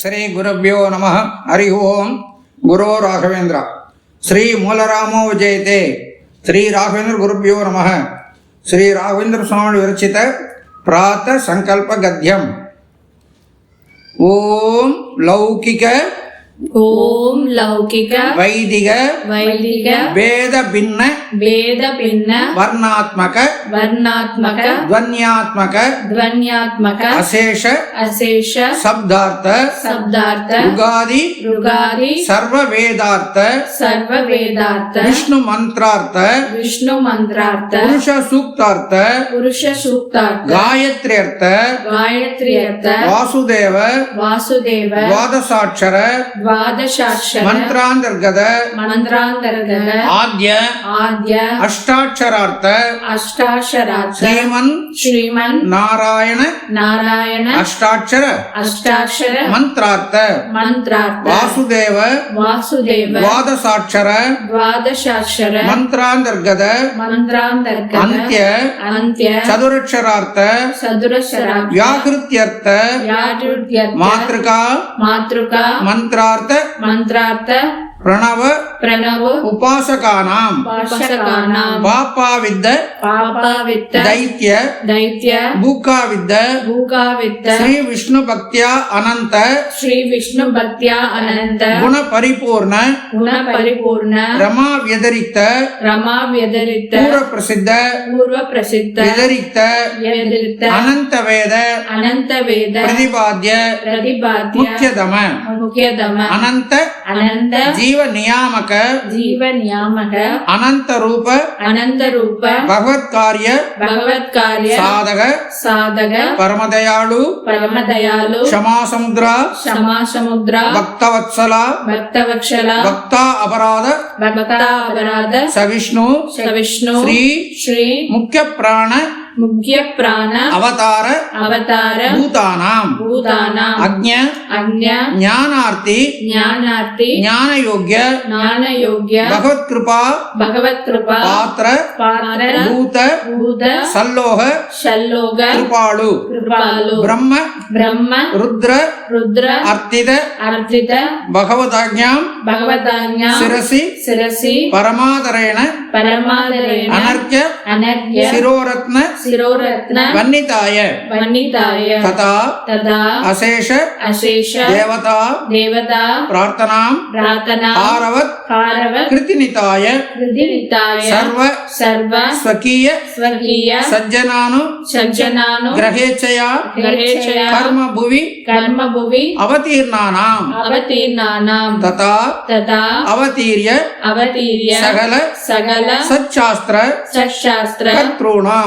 ஸ்ரீ குருபியோ நம ஹரி ஓம். குரோ ராகவேந்திரா. ஸ்ரீ மூலராமோ விஜயதே. ஸ்ரீ ராகவேந்திர குருபியோ நம ஸ்ரீ ராகவேந்திர சுவாமி விரச்சித பிராத்த சங்கல்ப கத்தியம். ஓம் லௌகிக ஓம் லௌகிக வைதிக வைதிக வேத பின்ன வேத பின்ன வர்ணாத்மக வர்ணாத்மக ध्वन्यात्मक ध्वन्यात्मक अशेष अशेष शब्दार्थ शब्दार्थ रुगादि रुगादि सर्व वेदार्थ सर्व वेदार्थ विष्णु मंत्रार्थ विष्णु मंत्रार्थ पुरुष सूक्तार्थ पुरुष सूक्तार्थ गायत्र्यर्थ गायत्र्यर्थ वासुदेव वासुदेव द्वादशाक्षर द्वादशाक्षर मंत्रांतर्गत मंत्रांतर्गत आद्य आद्य ಆದ್ಯ ಅಷ್ಟಾಕ್ಷರಾರ್ಥ ಅಷ್ಟಾಕ್ಷರಾರ್ಥ ಶ್ರೀಮನ್ ಶ್ರೀಮನ್ ನಾರಾಯಣ ನಾರಾಯಣ ಅಷ್ಟಾಕ್ಷರ ಅಷ್ಟಾಕ್ಷರ ಮಂತ್ರಾರ್ಥ ಮಂತ್ರಾರ್ಥ ವಾಸುದೇವ ವಾಸುದೇವ ದ್ವಾದಶಾಕ್ಷರ ದ್ವಾದಶಾಕ್ಷರ ಮಂತ್ರಾಂತರ್ಗದ ಮಂತ್ರಾಂತರ್ಗತ ಅಂತ್ಯ ಅಂತ್ಯ ಚದುರಕ್ಷರಾರ್ಥ ಚದುರಕ್ಷರಾರ್ಥ ವ್ಯಾಕೃತ್ಯರ್ಥ ವ್ಯಾಕೃತ್ಯರ್ಥ ಮಾತೃಕಾ ಮಾತೃಕಾ ಮಂತ್ರಾರ್ಥ ಮಂತ್ರಾರ್ಥ ಪ್ರಣವ ಪ್ರಣವ ಉಪಾಸಕಾನಾಂ ಉಪಾಸಕಾನಾಂ ಪಾಪಾವಿದ್ದ ಪಾಪಾವಿದ್ದ ದೈತ್ಯ ದೈತ್ಯ ಭೂಕಾವಿದ್ದ ಭೂಕಾವಿದ್ದ ಶ್ರೀ ವಿಷ್ಣು ಭಕ್ತಿಯ ಅನಂತ ಶ್ರೀ ವಿಷ್ಣು ಭಕ್ತಿಯ ಅನಂತ ಗುಣ ಪರಿಪೂರ್ಣ ಗುಣ ಪರಿಪೂರ್ಣ ರಮಾ ವ್ಯದರಿತ ರಮಾ ವ್ಯದರಿತ ಪೂರ್ವ ಪ್ರಸಿದ್ಧ ಪೂರ್ವ ಪ್ರಸಿದ್ಧ ವ್ಯದರಿತ ವ್ಯದರಿತ ಅನಂತ ವೇದ ಅನಂತ ವೇದ ಪ್ರತಿಪಾದ್ಯ ಪ್ರತಿಪಾದ್ಯ ಮುಖ್ಯದಮ ಮುಖ್ಯದಮ ಅನಂತ ಅನಂತ ಜೀ ಜೀವ ನಿಯಾಮಕ ಜೀವ ನಿಯಾಮಕ ಅನಂತ ರೂಪ ಅನಂತ ರೂಪ ಭಗವತ್ ಕಾರ್ಯ ಭಗವತ್ ಕಾರ್ಯ ಸಾಧಕ ಸಾಧಕ ಪರಮದಯಾಳು ಪರಮದಯಾಳು ಕ್ಷಮಾ ಸಮುದ್ರ ಕ್ಷಮಾ ಸಮುದ್ರ ಭಕ್ತವತ್ಸಲ ಭಕ್ತವತ್ಸಲ ಭಕ್ತ ಅಪರಾಧ ಭಕ್ತ ಅಪರಾಧ ಸವಿಷ್ಣು ಸವಿಷ್ಣು ಶ್ರೀ ಶ್ರೀ ಮುಖ್ಯ ಪ್ರಾಣ ముఖ్య ప్రాణ అవతార అవతార భూతానాం భూతాన అజ్ఞ అజ్ఞ జ్ఞానార్థి జ్ఞానార్థి జ్ఞానయోగ్య జ్ఞానయోగ్య భగవత్కృపా భగవత్ కృప పాత్ర పాత్ర భూత భూత సల్లోహ షల్లోగ కృపాళు కృపాలు బ్రహ్మ బ్రహ్మ రుద్ర రుద్ర అర్తిత అర్జిత భగవదాజ్ఞాం భగవతాజ్ఞ శిరసి శిరసి పరమాదరేణ పరమాదరేణ అనర్ఘ్య అనర్ఘ్య శిరోరత్న शिरोरत्न अशेष अशेष देवता देवता प्रार्थना आरवत कृतिनिताय। सर्व सर्व स्वकीय स्वकीय सज्जनानु सज्जनानु कर्म भुवि कर्म भुवि तथा तथा अवतीर्य अवतीर्य सकल सकल सच्चास्त्र सच्चास्त्र कर्तॄणां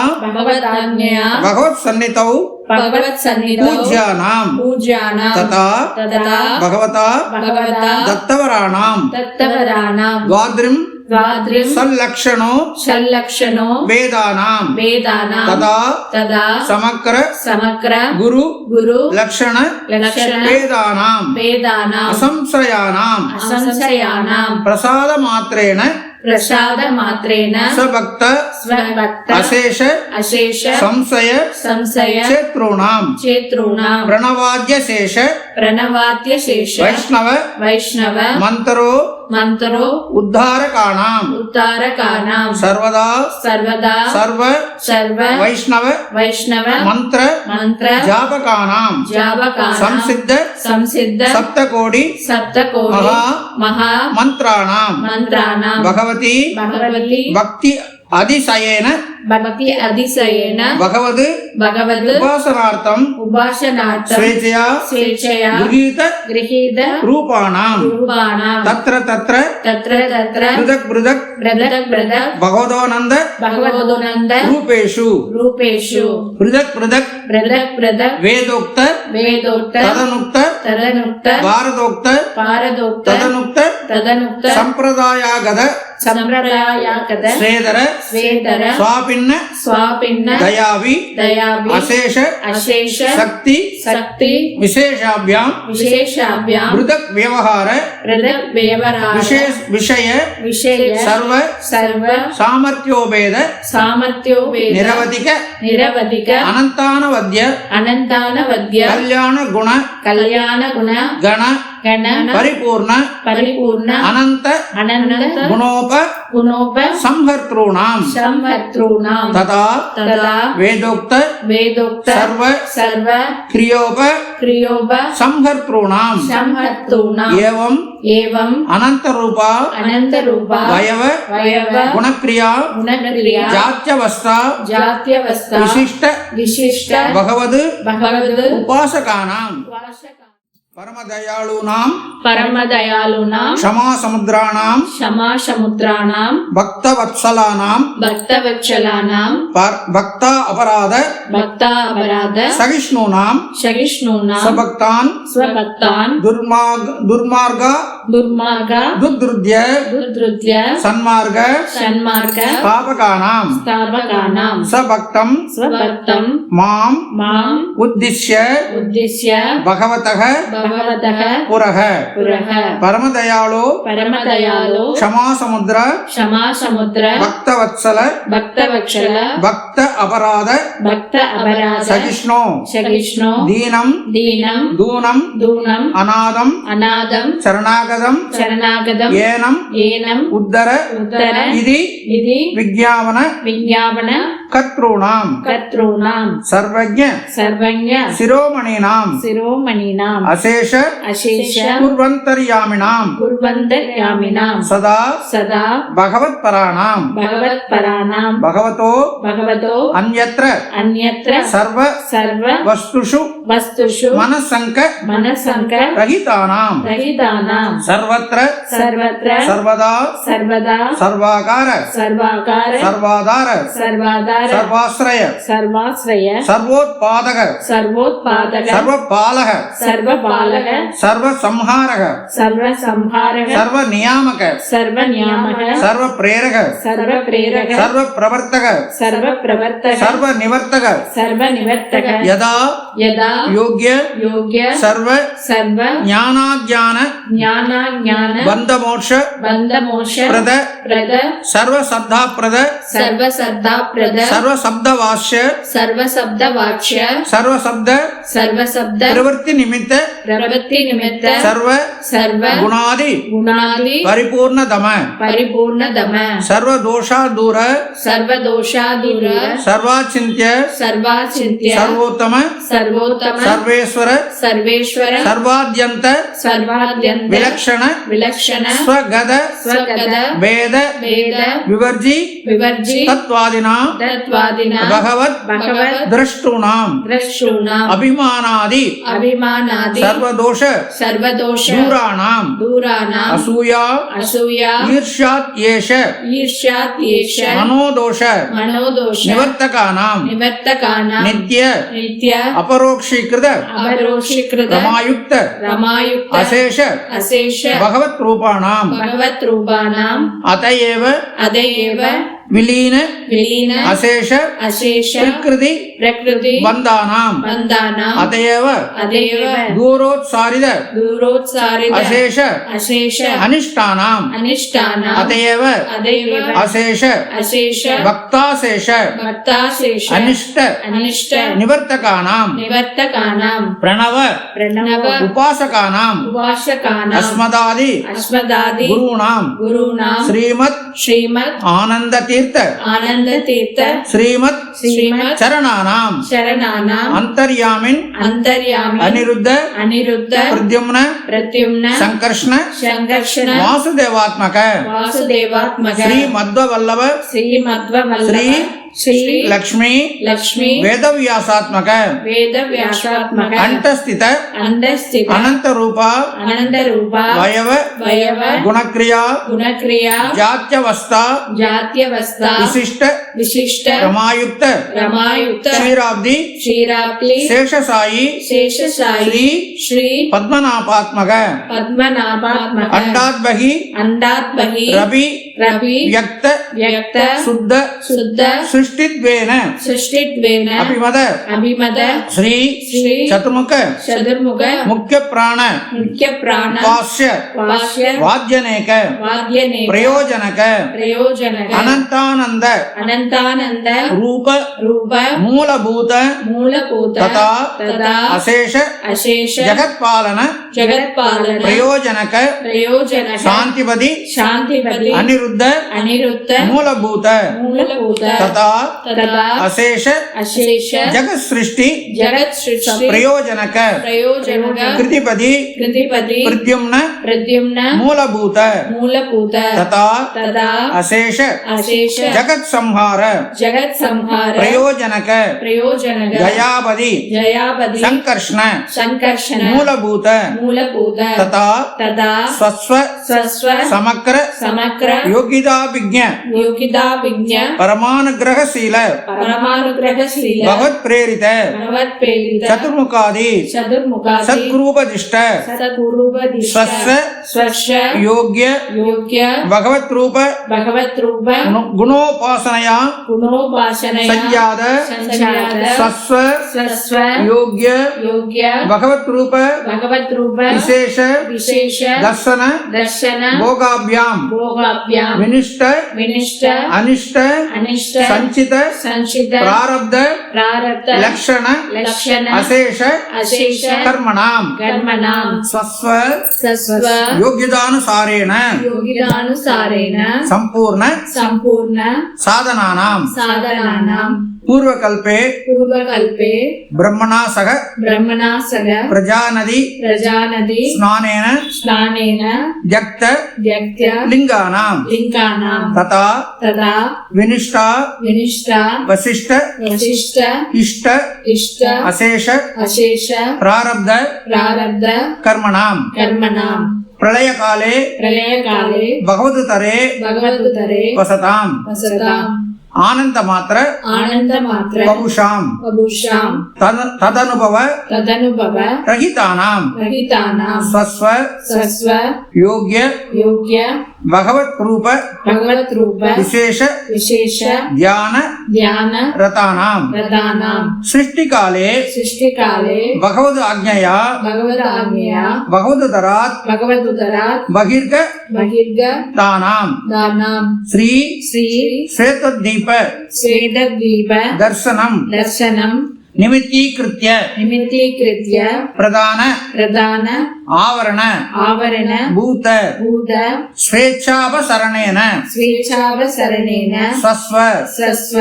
भगवत्सन्नितौ पूज्यानां पूज्यानां तथा तथा भगवता भगवता दत्तवराणां दत्तवराणां द्वाद्रिं संलक्षणो संलक्षणो वेदानां वेदानां तदा तदा समग्र समग्र गुरु गुरु लक्षण लक्षण वेदानां वेदानां असंशयानां असंशयानां प्रसादमात्रेण ಪ್ರಸಾದ ಮಾತ್ರೇನ ಸ್ವಭಕ್ತ ಸ್ವಭಕ್ತ ಅಶೇಷ ಅಶೇಷ ಸಂಶಯ ಸಂಶಯ ಕ್ಷೇತೃಣಾಂ ಕ್ಷೇತೃಣಾಂ ಪ್ರಣವಾದ್ಯ ಶೇಷ ಪ್ರಣವಾದ್ಯ ಶೇಷ ವೈಷ್ಣವ ವೈಷ್ಣವ ಮಂತ್ರೋ మంత్రో ఉద్ధారకాణం ఉద్ధారకాణం సర్వదా సర్వదా సర్వ సర్వ వైష్ణవ వైష్ణవ మంత్ర మంత్ర జాపకాణం జాపకాణం సంసిద్ధ సంసిద్ధ సప్తకోడి సప్తకోడి మహా మహా మంత్రాణం మంత్రాణం భగవతి భగవతి భక్తి అతిశయేన பக்தி அதிசயன பகவது பகவது உபாசனார்த்தம் உபாசனார்த்தம் ஸ்வேச்சயா ஸ்வேச்சயா கிரகீத கிரகீத ரூபாணாம் ரூபாணாம் தத்ர தத்ர தத்ர தத்ர பிரதக் பிரதக் பிரதக் பிரதக் பகவதோனந்த பகவதோனந்த ரூபேஷு. ரூபேஷு. பிரதக் பிரதக் பிரதக் பிரதக் வேதோக்த வேதோக்த ததனுக்த ததனுக்த பாரதோக்த பாரதோக்த ததனுக்த ததனுக்த சம்பிரதாயாகத சம்பிரதாயாகத ஸ்வேதர ஸ்வேதர சுவாபி பின்ன பின்ன தயாவி தயாவி அசேஷ அசேஷ சக்தி சக்தி விசேஷாபியாம் விசேஷாபியாம் பிருதக் வியவகார பிருதக் வியவகார விசேஷ விஷய விஷய சர்வ சர்வ சாமர்த்தியோபேத சாமர்த்தியோபேத அனந்தான வத்ய கல்யாண குண கல்யாண குண கண ಪರಿಪೂರ್ಣ ಪರಿಪೂರ್ಣ ಅನಂತ ಅನಂತ ಗುಣೋಪ ಗುಣೋಪ ಸಂಹರ್ತೃಣಾಂ ಸಂಹರ್ತೃಣಾಂ ತದಾ ತದಾ ವೇದೋಕ್ತ ವೇದೋಕ್ತ ಸರ್ವ ಸರ್ವ ಕ್ರಿಯೋಪ ಕ್ರಿಯೋಪ ಸಂಹರ್ತೃಣಾಂ ಸಂಹರ್ತೃಣಾಂ ಏವಂ ಏವಂ ಅನಂತ ರೂಪ ಅನಂತ ರೂಪ ವಯವ ವಯವ ಗುಣಕ್ರಿಯಾ ಗುಣಕ್ರಿಯಾ ಜಾತ್ಯವಸ್ತ ಜಾತ್ಯವಸ್ತ ವಿಶಿಷ್ಟ ವಿಶಿಷ್ಟ ಭಗವದ್ ಭಗವದ್ ಉಪಾಸಕಾನಾಂ పరమదయాళూనాం परमदयालूनां क्षमासमुद्राणां क्षमासमुद्राणां भक्तवत्सलानां भक्तवत्सलानां पर- भक्ता अपराध भक्तापराध सहिष्णूनां सहिष्णूनां स्वभक्तान् स्वभक्तान् दुर्मार्ग दुर्मार्ग दुर्मार्ग दुद्रुद्य दुर्धृत्य सन्मार्ग सन्मार्ग स्थापकानां स्थापकानां स्वभक्तं स्वभक्तं माम् माम् उद्दिश्य उद्दिश्य भगवतः भगवतः पुरः। పరమదయాలో పరమదయాలో క్షమాసముద్ర క్షమాసముద్ర భక్తవత్సల భక్తవత్సల భక్త అపరాధ భక్త అపరాధ సహిష్ణో సహిష్ణో దీనం దీనం దూనం దూనం అనాథం అనాథం శరణాగతం శరణాగతం ఏనం ఏనం ఉద్దర ఉద్దర ఇది ఇది విజ్ఞాపన విజ్ఞాపన கத்ருணாம். கத்ருணாம். சர்வஜ சர்வஜ சிரோமணினாம். சிரோமணினாம். அசேஷ. அசேஷ. குர்வந்தர்யாமினாம். குர்வந்தர்யாமினாம். சதா. சதா. பகவத் பராணாம் பகவத். பராணாம் பகவதோ. பகவதோ அந்யத்ர அந்யத்ர சர்வ. சர்வ. வஸ்துஷு. வஸ்துஷு. மனசங்க. மனசங்க. ரஹிதானாம் ரஹிதானாம் சர்வத்ர. சர்வத்ர. சர்வதா. சர்வதா. சர்வாகார. சர்வாகார. சர்வாதார. சர்வாதார. சர்வாசிரய. சர்வாசிரய. சர்வோத்பாதக. சர்வோத்பாதக. சர்வபாலக. சர்வபாலக. சர்வ சம்ஹாரக சர்வ சம்ஹாரக சர்வ நியாமக சர்வ நியாமக சர்வ பிரேரக சர்வ பிரேரக சர்வ பிரவர்த்தக சர்வ பிரவர்த்தக சர்வ நிவர்த்தக சர்வ நிவர்த்தக யதா. யதா. யோக்ய. யோக்ய. சர்வ. சர்வ. ஞானாஜான. ஞானாஜான. பந்த மோட்ச பந்த மோட்ச பிரத. பிரத. சர்வ சத்தா பிரத சர்வ ಸರ್ವ ಶಬ್ದ ವಾಚ್ಯ ಸರ್ವ ಶಬ್ದ ವಾಚ್ಯ ಸರ್ವ ಶಬ್ದ ಸರ್ವ ಶಬ್ದ ಪ್ರವೃತ್ತಿ ನಿಮಿತ್ತ ಪ್ರವೃತ್ತಿ ನಿಮಿತ್ತ ಸರ್ವ ಸರ್ವ ಗುಣಾದಿ ಗುಣಾದಿ ಪರಿಪೂರ್ಣ ದಮ ಪರಿಪೂರ್ಣ ದಮ ಸರ್ವ ದೋಷ ದೂರ ಸರ್ವ ದೋಷ ದೂರ ಸರ್ವಾಚಿಂತ್ಯ ಸರ್ವಾಚಿಂತ್ಯ ಸರ್ವೋತ್ತಮ ಸರ್ವೋತ್ತಮ ಸರ್ವೇಶ್ವರ ಸರ್ವೇಶ್ವರ ಸರ್ವಾದ್ಯಂತ ಸರ್ವಾದ್ಯಂತ ವಿಲಕ್ಷಣ ವಿಲಕ್ಷಣ ಸ್ವಗದ ಸ್ವಗದ ವೇದ ವೇದ ವಿವರ್ಜಿ ವಿವರ್ಜಿ ತತ್ವಾದಿನಾ द्रष्टॄणां द्रष्टॄणाम् अभिमानादि अभिमानादि सर्वदोष सर्वदोष दूराणां दूराणाम् असूया असूया ईर्ष्यात् एष ईर्ष्यात् एष मनोदोष मनोदोष निवर्तकानां निवर्तकानां नित्य नित्य अपरोक्षीकृत अपरोषीकृत रमायुक्त रमायुक्त अशेष अशेष भगवत्रूपाणां भगवत् रूपाणाम् अत एव अत एव விலீன விலீன அசேஷ அசேஷ பிரகிருதி பிரகிருதி வந்தானாம். வந்தானாம். அதேவ அதேவ தூரோத்சாரித தூரோத்சாரித அசேஷ அசேஷ அனிஷ்டானாம். அனிஷ்டானாம். அதேவ அதேவ அசேஷ அசேஷ பக்தாசேஷ பக்தாசேஷ அனிஷ்ட அனிஷ்ட நிவர்த்தகானாம். நிவர்த்தகானாம். பிரணவ பிரணவ உபாசகானாம். உபாசகானாம். அஸ்மதாதி ஸ்ரீமத் ஆனந்தத்தில் தீர்த்த ஆனந்த தீர்த்த ஸ்ரீமத் ஸ்ரீமத் சரணானாம். சரணானாம். அந்தர்யாமின் அந்தர்யாமி அனிருத்த அனிருத்த பிரத்யும்ன பிரத்யும்ன சங்கர்ஷ்ண சங்கர்ஷண வாசுதேவாத்மக. வாசுதேவாத்மக. ஸ்ரீ மத்வ வல்லவ. ஸ்ரீ ஸ்ரீ श्री लक्ष्मी लक्ष्मी वेद व्यासात्मक वेद व्यासात्मक अंतस्थित अंतस्थित अनंत रूपा अनंत रूपा वयव। वयव। गुणक्रिया। गुणक्रिया। जात्यवस्था। जात्यवस्था। विशिष्ट। विशिष्ट। रमायुक्त। रमायुक्त। क्षीराब्दि क्षीराब्दि शेष साई शेष साई श्री पद्मनाभात्मक। पद्मनाभात्मक। अंडाद्बहि अंडाद्बहि रवि। ரவி யக்த யக்த சுத்த சுத்த சிருஷ்டித்வேன. சிருஷ்டித்வேன. அபிமத அபிமத ஸ்ரீ ஸ்ரீ சதுர்முக சதுர்முக முக்கிய பிராண முக்கிய பிராண பாஷ்ய பாஷ்ய வாத்யநேக வாத்யநேக பிரயோஜனக பிரயோஜனக அனந்தானந்த அனந்தானந்த ரூப ரூப மூலபூத அசேஷ ஜகத்பாலன ஜகத்பாலன பிரயோஜனக பிரயோஜன சாந்திபதி சாந்திபதி அனிரு अनिरुद्ध अनिरुद्ध मूलभूत। मूलभूत। तथा अशेष। अशेष। जगत सृष्टि जगत सृष्टि प्रयोजनक। प्रयोजनक। कृतिपति कृतिपति प्रद्युम्न। प्रद्युम्न। मूलभूत। मूलभूत। तथा तथा अशेष। अशेष। जगत संहार जगत संहार प्रयोजनक। प्रयोजनक। जयापति जयापति संकर्षण। संकर्षण। मूलभूत। मूलभूत। तथा तथा स्वस्व स्वस्व समग्र। समग्र। योगिदा विज्ञ योगिदा विज्ञ परमानुग्रहशील। परमानुग्रहशील। भगवत प्रेरित। भगवत प्रेरित। चतुर्मुखादि। चतुर्मुखादि। सद्गुरूपदिष्ट। सद्गुरूपदिष्ट। स्वस्य। स्वस्य। योग्य। योग्य। भगवत रूप भगवत रूप गुणोपासनया। गुणोपासनया। संजात संजात स्वस्व स्वस्व योग्य। योग्य। भगवत रूप भगवत रूप विशेष। विशेष। दर्शन। दर्शन। भोगाभ्याम। भोगाभ्याम। ವಿನಿಷ್ಟ ವಿನಿಷ್ಟ ಅನಿಷ್ಟ ಅನಿಷ್ಟ ಸಂಚಿತ ಸಂಚಿತ ಪ್ರಾರಬ್ಧ ಪ್ರಾರಬ್ಧ ಲಕ್ಷಣ ಲಕ್ಷಣ ಅಶೇಷ ಅಶೇಷ ಕರ್ಮಣಾಂ ಕರ್ಮಣಾಂ ಸ್ವಸ್ವ ಸಸ್ವ ಯೋಗ್ಯದಾನುಸಾರೇಣ ಯೋಗಿದಾನುಸಾರೇಣ ಸಂಪೂರ್ಣ ಸಂಪೂರ್ಣ ಸಾಧನಾನಾಂ ಸಾಧನಾನಾಂ ಪೂರ್ವಕಲ್ಪೆ ಪೂರ್ವಕಲ್ಪೆ ಬ್ರಹ್ಮಣಾ ಸಹ ಬ್ರಹ್ಮಣಾ ಸಗ ಪ್ರಜಾನದಿ ಪ್ರಜಾನದಿ ಸ್ನಾನೇನ ಸ್ನಾನೇನ ದ್ಯಕ್ತ ವ್ಯಕ್ತ್ಯ ಲಿಂಗಾನಾಂ लिङ्गानां तथा तथा विनिष्ठा विनिष्ठा वसिष्ठ वसिष्ठ इष्ट इष्ट अशेष अशेष प्रारब्ध प्रारब्ध कर्मणां कर्मणां प्रलयकाले प्रलयकाले भगवद्तरे भगवद्तरे वसतां वसताम् ಆನಂದ ಮಾತ್ರ ಆನಂದ ಮಾತ್ರ ಬಹುಶಾಂ ವಭೂಷಾಂ ತದ- ತದನುಭವ ತದನುಭವ ರಹಿತಾನಾಂ ರಹಿತಾನಾಂ ಸ್ವಸ್ವ ಸ್ವಸ್ವ ಯೋಗ್ಯ ಯೋಗ್ಯ ಭಗವತ್ ರೂಪ ಭಗವತ್ ರೂಪ ವಿಶೇಷ ವಿಶೇಷ ಧ್ಯಾನ ಧ್ಯಾನ ರತಾನಾಂ ಪ್ರಧಾನಾಂ ಸೃಷ್ಟಿಕಾಲೇ ಸೃಷ್ಟಿಕಾಲೆ ಭಗವದ್ ಆಜ್ಞೆಯ ಭಗವದಾಜ್ಞೆಯ ಭಗವದುದರಾತ್ ಭಗವದುದರಾತ್ ಬಹಿರ್ಗ ಬಹಿರ್ಗ ತಾನಾಂ ದಾನಾಂ ಶ್ರೀ ಶ್ರೀ ಶ್ವೇತದ್ವೀಪ दीप दर्शनं दर्शनं निमित्तीकृत्य निमित्तीकृत्य प्रधान प्रधान आवरण आवरण भूत भूत स्वेच्छावसरणेन स्वेच्छावसरणेन स्वस्व स्वस्व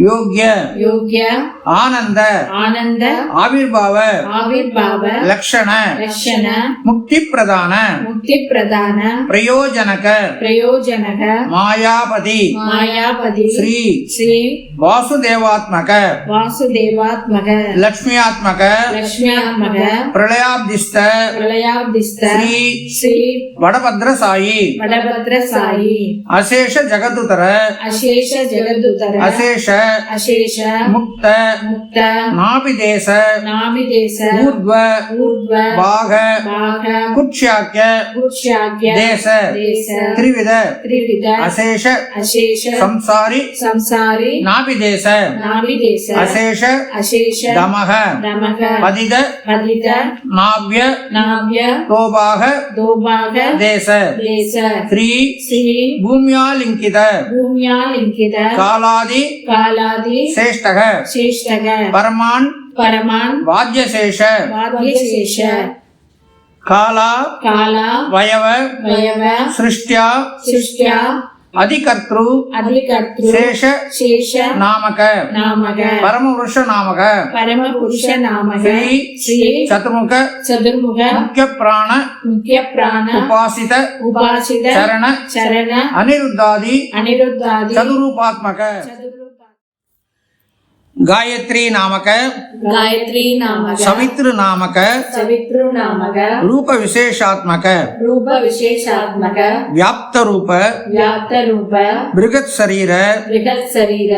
योग्य योग्य आनंद आनंद आविर्भाव आविर्भाव लक्षण लक्षण मुक्ति प्रदान मुक्ति प्रदान प्रयोजनक प्रयोजनक मायापति मायापति श्री श्री वासुदेवात्मक वासुदेवात्मक ಲಕ್ಷ್ಮ್ಯಾತ್ಮಕ ಲಕ್ಷ್ಮ್ಯಾತ್ಮಕ ಪ್ರಳಯಾಬ್ದಿಸ್ತ ಪ್ರಳಯಾಬ್ದಿಸ್ತ ಶ್ರೀ ಶ್ರೀ ವಡಭದ್ರ ಸಾಯಿ ವಡಭದ್ರ ಸಾಯಿ ಅಶೇಷ ಜಗದುತರ ಅಶೇಷ ಜಗದ್ದುತರ ಅಶೇಷ ಅಶೇಷ ಮುಕ್ತ ಮುಕ್ತ ನಾಭಿದೇಶ ನಾಮಿದೇಶ ಊರ್ಧ್ವ ಊರ್ಧ್ವ ಭಾಗ ಭಾಗ ಕುಕ್ಷಾಕ್ಯ ಕುಕ್ಷಾಗ್ಯ ದೇಶ ದೇಶ ತ್ರಿವಿಧ ತ್ರಿವಿಧ ಅಶೇಷ ಅಶೇಷ ಸಂಸಾರಿ ಸಂಸಾರಿ ನಾಭಿದೇಶ ನಾವಿದೇಶ ಅಶೇಷ ಅಶೇಷ தமக. பதித பதித நாவ்ய. நாவ்ய. தோபாக. தோபாக. தேச. தேச. ஸ்ரீ. ஸ்ரீ. பூமியாலிங்கித. பூமியாலிங்கித. காலாதி. காலாதி. சேஷ்டக. சேஷ்டக. பரமான். பரமான். வாத்தியசேஷ. வாத்தியசேஷ. காலா. காலா. வயவ. வயவ. சிருஷ்டியா. சிருஷ்டியா. அதிகர்த்தரு அதிகர்த்தரு சேஷ சேஷ நாமக. நாமக. பரமபுருஷ நாமக. பரமபுருஷ நாமக. ஸ்ரீ ஸ்ரீ சதுர்முக. சதுர்முக. முக்கிய பிராண முக்கிய பிராண உபாசித. உபாசித. சரண. சரண. அனிருத்தாதி. அனிருத்தாதி. சதுரூபாத்மக. गायत्री नामक गायत्री नामक सवित्र नामक सवित्र नामक रूप विशेषात्मक रूप विशेषात्मक व्याप्त रूप व्याप्त रूप बृहत् शरीर बृहत् शरीर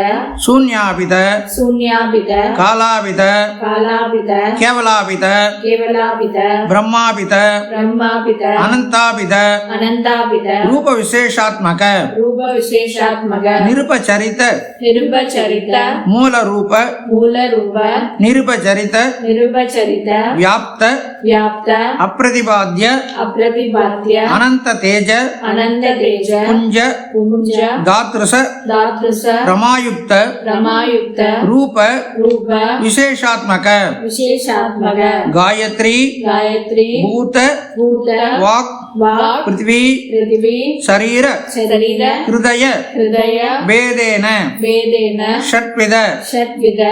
शून्याविद शून्याविद कालाविद कालाविद केवलाविद केवलाविद ब्रह्माविद ब्रह्माविद अनंताविद अनंताविद रूप विशेषात्मक रूप विशेषात्मक निरुपचरित निरुपचरित मूल रूप ಮೂಲರೂಪ ಮೂಲರೂಪ ನಿರುಪಚರಿತ ನಿರುಪಚರಿತ ವ್ಯಾಪ್ತ ವ್ಯಾಪ್ತ ಅಪ್ರತಿಪಾದ್ಯ ಅಪ್ರತಿಪಾದ್ಯ ಅನಂತ ತೇಜ ಅನಂತ ತೇಜ ಪುಂಜ ಪುಂಜ ಧಾತೃಸ ಧಾತೃಸ ರಮಾಯುಕ್ತ ರಮಾಯುಕ್ತ ರೂಪ ರೂಪ ವಿಶೇಷಾತ್ಮಕ ವಿಶೇಷಾತ್ಮಕ ಗಾಯತ್ರಿ ಗಾಯತ್ರಿ ಭೂತ ಭೂತ ವಾಕ್ பிருத்திவி சரீர சரீர ஹிருதய ஹிருதய வேதேன வேதேன ஷட்வித ஷட்வித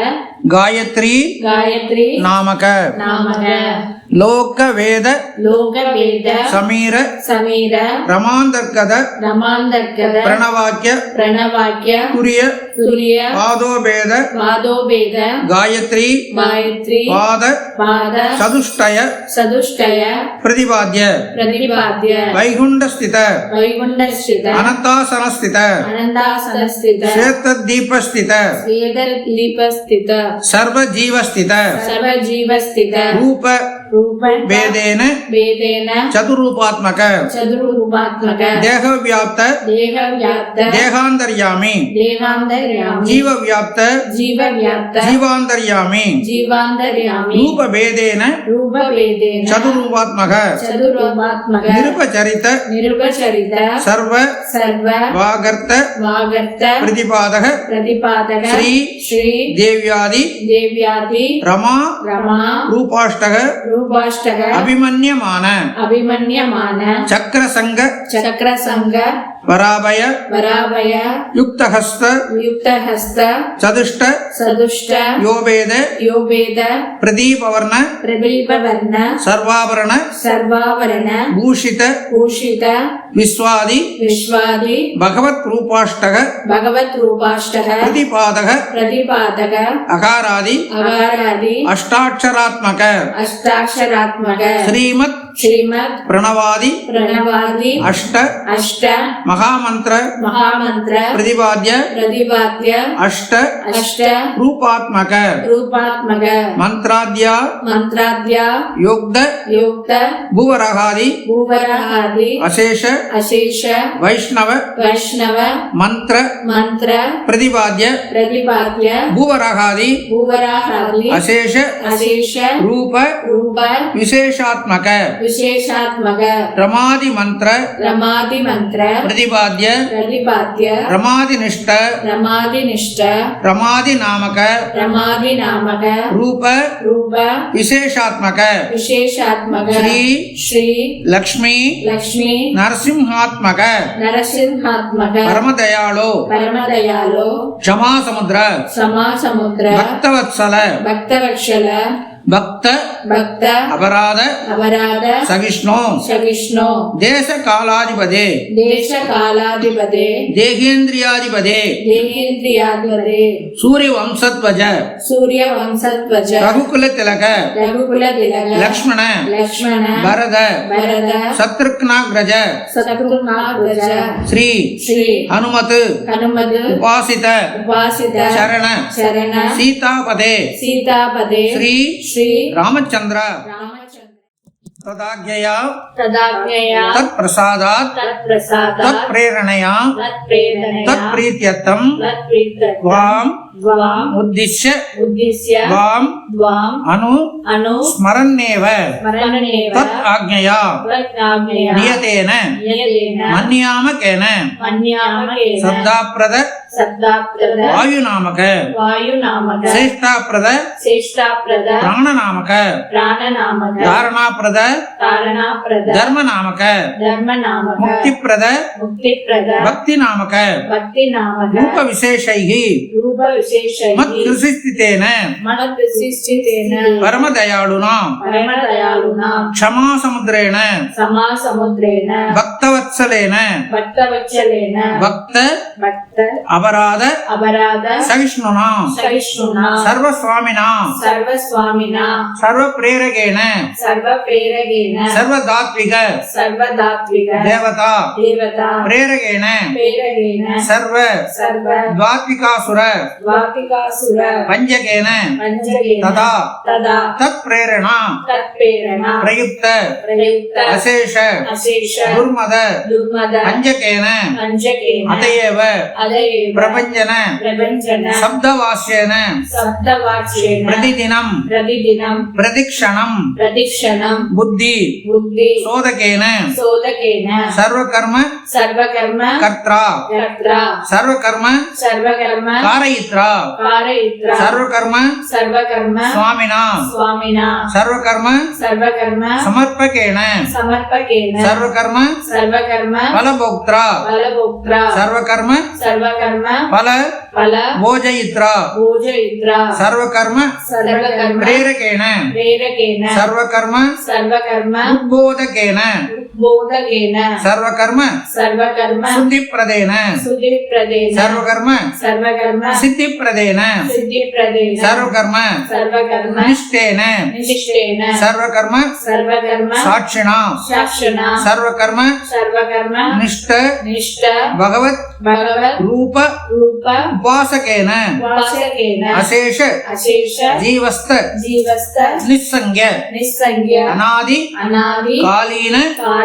காயத்ரி காயத்ரி நாமக. நாமக. லோக வேத லோக வேத சமீர சமீர ரமாந்தர்கத ரமாந்தர்கத பிரணவாக்கிய பிரணவாக்கிய துரிய துரிய பாதோபேத பாதோபேத காயத்ரி காயத்ரி பாத பாத சதுஷ்டய சதுஷ்டய பிரதிபாத்ய பிரதிபாத்ய வைகுண்டஸ்தித வைகுண்டஸ்தித அனந்தாசனஸ்தித அனந்தாசனஸ்தித சேத்த தீபஸ்தித சேத தீபஸ்தித சர்வ ஜீவஸ்தித சர்வ ஜீவஸ்தித ரூப रूपेण वेदेन वेदेन चतुरूपात्मक चतुरूपात्मक देह व्याप्त देह व्याप्त देहांतर्यामी देहांतर्यामी जीव व्याप्त जीव व्याप्त जीवांतर्यामी जीवांतर्यामी रूप भेदेन रूप भेदेन चतुरूपात्मक चतुरूपात्मक निरुपचरित निरुपचरित सर्व सर्व वागर्त वागर्त प्रतिपादक प्रतिपादक श्री श्री देव्यादि देव्यादि रमा रमा रूपाष्टक உபாஷ்டக அபிமன்யமான அபிமன்யமான சக்கரசங்க சக்கரசங்க வராபய வராபய யுக்தஹஸ்த யுக்தஹஸ்த சதுஷ்ட சதுஷ்ட யோபேத யோபேத பிரதீபவர்ண பிரதீபவர்ண சர்வாபரண சர்வாபரண பூஷித பூஷித விஸ்வாதி விஸ்வாதி பகவத் ரூபாஷ்டக பகவத் ரூபாஷ்டக பிரதிபாதக பிரதிபாதக அகாராதி அகாராதி அஷ்டாட்சராத்மக அஷ்டாட்ச अक्षरात्मक श्रीमत् श्रीमत् प्रणवादि प्रणवादि अष्ट अष्ट महामंत्र महामंत्र प्रतिपाद्य प्रतिपाद्य अष्ट अष्ट रूपात्मक। रूपात्मक। मंत्राद्या मंत्राद्या युक्त युक्त भूवरहादि भूवरहादि अशेष अशेष। वैष्णव वैष्णव। मंत्र मंत्र प्रतिपाद्य प्रतिपाद्य भूवरहादि भूवरहादि अशेष अशेष। रूप रूप ವಿಶೇಷಾತ್ಮಕ ವಿಶೇಷಾತ್ಮಕ ರಮಾದಿ ಮಂತ್ರ ರಮಾದಿ ಮಂತ್ರ ಪ್ರತಿಪಾದ್ಯ ಪ್ರತಿಪಾದ್ಯ ರಮಾದಿ ನಿಷ್ಠ ರಮಾದಿ ನಿಷ್ಠ ರಮಾದಿ ನಾಮಕ ರಮಾದಿ ನಾಮಕ ರೂಪ ರೂಪ ವಿಶೇಷಾತ್ಮಕ ವಿಶೇಷಾತ್ಮಕ ಶ್ರೀ ಶ್ರೀ ಲಕ್ಷ್ಮಿ ಲಕ್ಷ್ಮಿ ನರಸಿಂಹಾತ್ಮಕ ನರಸಿಂಹಾತ್ಮಕ ಪರಮದಯಾಳು ಪರಮದಯಾಳು ಕ್ಷಮಾ ಸಮುದ್ರ ಕ್ಷಮಾ ಸಮುದ್ರ ಭಕ್ತವತ್ಸಲ ಭಕ್ತವತ್ಸಲ பக்த பக்த அபராத அபராத சகிஷ்ணோ. சகிஷ்ணோ. தேச காலாதிபதே தேச காலாதிபதே தேகேந்திரியாதிபதே. தேகேந்திரியாதிபதே. சூரிய வம்சத்வஜ சூரிய வம்சத்வஜ ரகுகுல திலக ரகுகுல திலக லக்ஷ்மண. லக்ஷ்மண. பரத. பரத. சத்ருக்னாகிரஜ. சத்ருக்னாகிரஜ. ஸ்ரீ. ஸ்ரீ. அனுமது அனுமது உபாசித. உபாசித. சரண. சரண. சீதாபதே. சீதாபதே. ஸ்ரீ ஸ்ரீ. श्री रामचंद्र तदाज्ञया तदाज्ञया तत्प्रसादात् तत्प्रसादात् तत्प्रेरणया तत्प्रेरणया तत्प्रीत्यर्थं तत्प्रीत्यर्थं वाम द्वाम् उद्दिश्य उद्दिश्य त्वाम् द्वाम् अनु अनु स्मरन्नेव स्मरणेव तत् आज्ञया त्वज्ञाज्ञया नियतेन नियतेन मन्यामकेन मन्यामकेन श्रद्धाप्रद सद्दाप्रद वायुनामक वायुनामक श्रेष्ठाप्रद श्रेष्ठाप्रद प्राणनामक प्राणनामक धारणाप्रद तारणाप्रद धर्मनामक धर्मनामक मुक्तिप्रद मुक्तिप्रद भक्तिनामक भक्तिनामक रूपविशेषैः रूपविशेषैः మద్విశిష్టితేన మద్విశిష్టితేన పరమదయాళునా పరమదయాళునా క్షమా సముద్రేణ క్షమా సముద్రేణ భక్తవ வத்சலேன பக்த அபராத அபராத பஞ்சகேன. பஞ்சகேன. அசேஷ. துர்மத. பஞ்சகேன அதயேவ பிரபஞ்சன சப்தவாசியன பிரதிதினம் பிரதிக்ஷணம் புத்தி சோதகேன சர்வகர்ம சர்வகர்ம கர்த்தா சர்வகர்ம சர்வகர்ம காரயித்ரா சர்வகர்ம சர்வகர்ம சுவாமினா சுவாமினா சர்வகர்ம சர்வகர்ம சமர்ப்பகேன சமர்ப்பகேன சர்வகர்ம சர்வகர்ம ಸರ್ವಕರ್ಮ ಫಲಭೋಕ್ತ್ರ ಫಲಭೋಕ್ತ್ರ ಸರ್ವಕರ್ಮ ಸರ್ವಕರ್ಮ ಫಲ ಫಲ ಭೋಜಯಿತ್ರ ಭೋಜಯಿತ್ರ ಸರ್ವಕರ್ಮ ಸರ್ವಕರ್ಮ ಪ್ರೇರಕೇಣ ಪ್ರೇರಕೇಣ ಸರ್ವಕರ್ಮ ಸರ್ವಕರ್ಮ ಉದ್ಬೋಧಕೇನ सर्वकर्म सर्वकर्म प्रेरकेण प्रेरकेन सर्वकर्म सर्वकर्म उद्बोधकेन बोधकेन सर्वकर्म सर्वकर्म शुद्धिप्रदेन सुधिप्रदेन सर्वकर्म सर्वकर्म सिद्धिप्रदेन सिद्धिप्रदेन सर्वकर्म सर्वकर्म निष्ठेन निष्ठेन सर्वकर्म सर्वकर्म साक्षिणा साक्षिणा सर्वकर्म सर्वकर्म निष्ठ निष्ठ भगवत भगवत रूप रूप उपासकेन वासकेन अशेष अशेष जीवस्त जीवस्त निस्संज्ञ निस्संज्ञ अनादि अनादि कालीन कालीन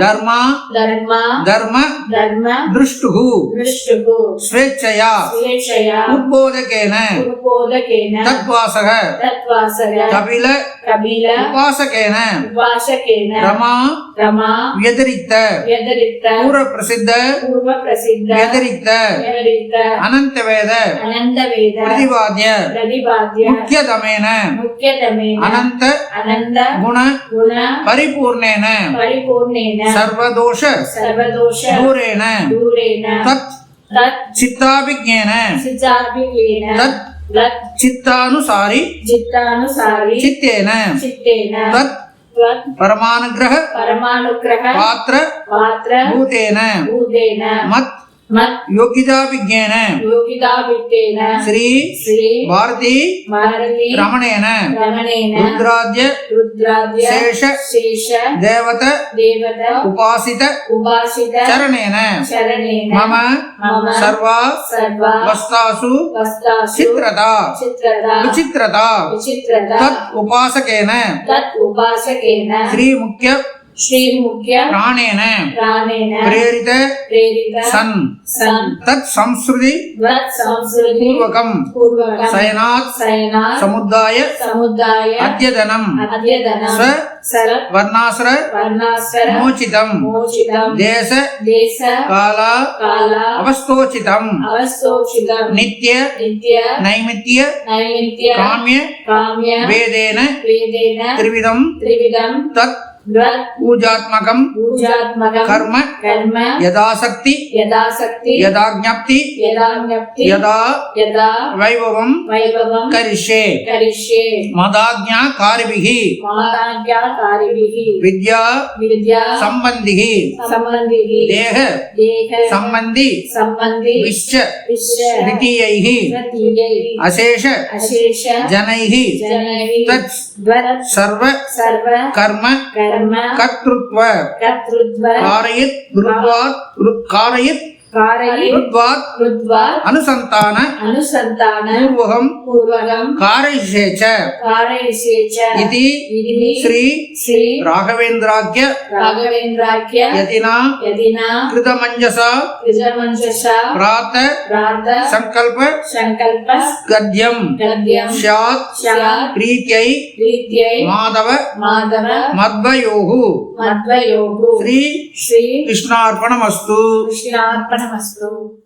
धर्मा धर्म धर्म धर्म दृष्टुः दृष्टुः स्वेच्छया स्वेच्छया उद्बोधकेन उद्बोधकेन तद्वासः तत्वासर कपिल कपिल उपासकेन उपासकेन रमा रमा व्यतिरिक्त व्यतिरिक्त पूर्वप्रसिद्ध पूर्वप्रसिद्ध व्यतिरिक्त व्यतिरिक्त अनन्तवेद अनन्तवेद प्रतिपाद्य प्रतिपाद्य मुख्यतमेन मुख्यतमेन अनन्त अनन्त गुण गुण परिपूर्णेन परिपूर्णेन सर्वदोष सर्वदोष दूरेण दूरेण तत् तत् चित्ताभिज्ञेन सिद्धाभिकेन तत् तत् चित्तानुसारि चित्तानुसारि चित्तेन चित्तेन तत् त्वत् परमानुग्रह परमानुग्रह पात्र पात्र भूतेन भूतेन मत् मत् योगिताभिज्ञेन योगितावित्तेन श्री श्री भारती भारती रमणेन रमणेन रुद्राद्य रुद्राद्य शेष शेष देवत देवत उपासित उपासित चरणेन शरणेन मम मम सर्वा सर्वा वस्तासु वस्तासु चित्रता चित्रता विचित्रता विचित्रता तत् उपासकेन तत् उपासकेन श्रीमुख्य श्रीमुख्य प्राणेन प्राणेन प्रेरित प्रेरित सन् सन् तत् संस्कृति वत् संस्कृति पूर्वकम् पूर्वकं शयनात् शयनात् समुदाय समुदाय अद्यतनम् अद्यतनं स्व सरत् वर्णाश्र वर्णासर मोचितम् मोचितं देश देश काल काल अवस्थोचितम् अवस्तोचितं नित्य नित्य नैमित्य नैमित्य काम्य काम्य वेदेन वेदेन त्रिविधम् त्रिविधं तत् पूजात्मकं कर्म। कर्म। यदासक्ति। यदा ज्ञप्ति यदा वैभवं करिष्ये। करिष्ये। मदाज्ञाकारिभिः। माताज्ञाकारिभिः विद्या। विद्या। सम्बन्धिः। सम्बन्धिः। देह। देह। सम्बन्धि। सम्बन्धि। विश्च। द्वितीयैः। अशेष। अशेष। जनैः। जनैः। सर्व। सर्व। कर्म। कर्म। கர்ம கர்த்திருத்வ கர்த்திருத்வ காரயித் துருவாத் காரயித் அனுசந்தான அனுசந்தான பூர்வகம் பூர்வகம் காரைசேச்ச. காரைசேச்ச. இதி ஸ்ரீ ஸ்ரீ ராகவேந்திராக்கிய ராகவேந்திராக்கிய யதினா யதினா கிருதமஞ்சசா கிருதமஞ்சசா பிராத்த பிராத்த சங்கல்ப சங்கல்ப கத்யம் கத்யம் ஷாத் ஷாத் பிரீத்யை பிரீத்யை மாதவ மாதவ மத்வயோஹு மத்வயோஹு ஸ்ரீ ஸ்ரீ கிருஷ்ணார்ப்பணமஸ்து கிருஷ்ணார்ப்பண Namastou.